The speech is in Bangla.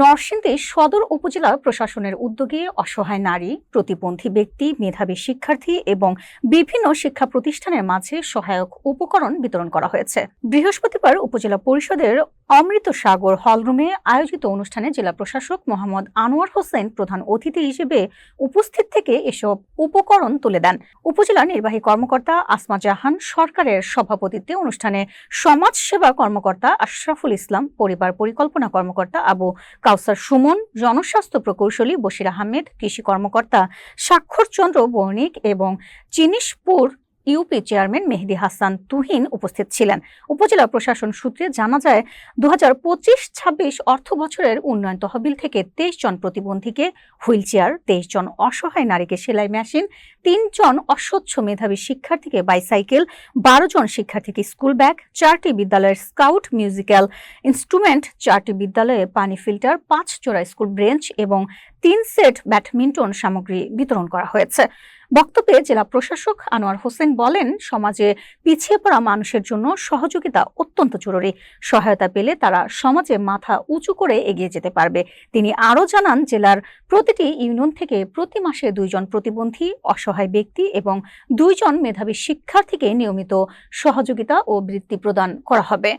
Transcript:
নরসিংদী সদর উপজেলা প্রশাসনের উদ্যোগে অসহায় নারী, প্রতিবন্ধী ব্যক্তি, মেধাবী শিক্ষার্থী এবং বিভিন্ন শিক্ষা প্রতিষ্ঠানের মাঝে সহায়ক উপকরণ বিতরণ করা হয়েছে। বৃহস্পতিবার উপজেলা পরিষদের অমৃত সাগর হলরুমে আয়োজিত অনুষ্ঠানে জেলা প্রশাসক মোহাম্মদ আনোয়ার হোসেন প্রধান অতিথি হিসেবে উপস্থিত থেকে এসব উপকরণ তুলে দেন। উপজেলা নির্বাহী কর্মকর্তা আসমা জাহান সরকারের সভাপতিত্বে অনুষ্ঠানে সমাজ সেবা কর্মকর্তা আশরাফুল ইসলাম, পরিবার পরিকল্পনা কর্মকর্তা আবু কাউসার সুমন জনস্বাস্থ্য প্রকৌশলী বশির আহমেদ কৃষি কর্মকর্তা স্বাক্ষরচন্দ্র বণিক এবং চিনিশপুর ইউপি চেয়ারম্যান মেহেদি হাসান তুহিন উপস্থিত ছিলেন। উপজেলা প্রশাসন সূত্রে জানা যায় দু হাজার পঁচিশ ছাব্বিশ অর্থ বছরের উন্নয়ন তহবিল থেকে তেইশ জন প্রতিবন্ধীকে হুইল চেয়ার তেইশ জন অসহায় নারীকে সেলাই মেশিন তিনজন অস্বচ্ছ মেধাবী শিক্ষার্থীকে বাইসাইকেল, বারো জন শিক্ষার্থীকে স্কুল ব্যাগ, চারটি বিদ্যালয়ের স্কাউট, মিউজিক্যাল ইনস্ট্রুমেন্ট, চারটি বিদ্যালয়ে পানি ফিল্টার, পাঁচ জোড়া স্কুল ব্রেঞ্চ এবং তিন সেট ব্যাডমিন্টন সামগ্রী বিতরণ করা হয়েছে। বক্তব্যে জেলা প্রশাসক আনোয়ার হোসেন বলেন, সমাজে পিছিয়ে পড়া মানুষের জন্য সহযোগিতা অত্যন্ত জরুরি। সহায়তা পেলে তারা সমাজে মাথা উঁচু করে এগিয়ে যেতে পারবে। তিনি আরও জানান, জেলার প্রতিটি ইউনিয়ন থেকে প্রতি মাসে দুইজন প্রতিবন্ধী, অসহায় ব্যক্তি এবং দুইজন মেধাবী শিক্ষার্থীকে নিয়মিত সহযোগিতা ও বৃত্তি প্রদান করা হবে।